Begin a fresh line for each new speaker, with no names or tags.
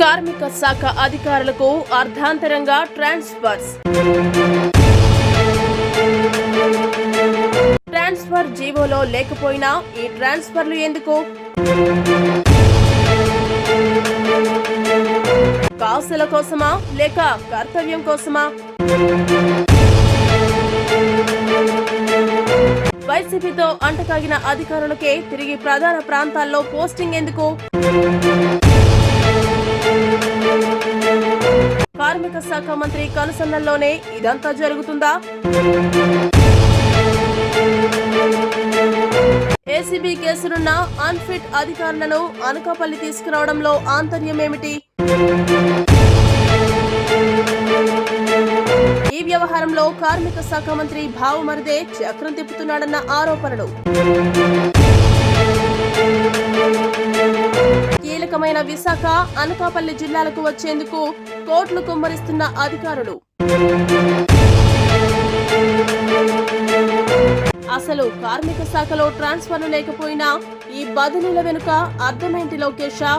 కార్మిక శాఖ అధికారులకు అర్ధాంతరంగా ట్రాన్స్ఫర్స్. ట్రాన్స్ఫర్ జీవోలో లేకపోయినా ఈ ట్రాన్స్ఫర్లు ఎందుకు? కాసుల కోసమా లేక కర్తవ్యం కోసమా? వైసీపీతో అంటకాగిన అధికారులకే తిరిగి ప్రధాన ప్రాంతాల్లో పోస్టింగ్ ఎందుకు? కార్మిక శాఖ మంత్రి కనుసన్నల్లోనే ఇదంతా జరుగుతుందా? ఏసీబీ కేసులున్న అన్ఫిట్ అధికారులను అనకాపల్లి తీసుకురావడంలో ఆంతర్యం ఏమిటి ఈ వ్యవహారంలో కార్మిక శాఖ మంత్రి భావమరిదే చక్రం తిప్పుతున్నాడన్న ఆరోపణలు. కీలకమైన విశాఖ అనకాపల్లి జిల్లాలకు వచ్చేందుకు కోట్లు కుమ్మరిస్తున్న అధికారులు. అసలు కార్మిక శాఖలో ట్రాన్స్ఫర్లు లేకపోయినా ఈ బదిలీల వెనుక అర్థమేంటి లోకేషా?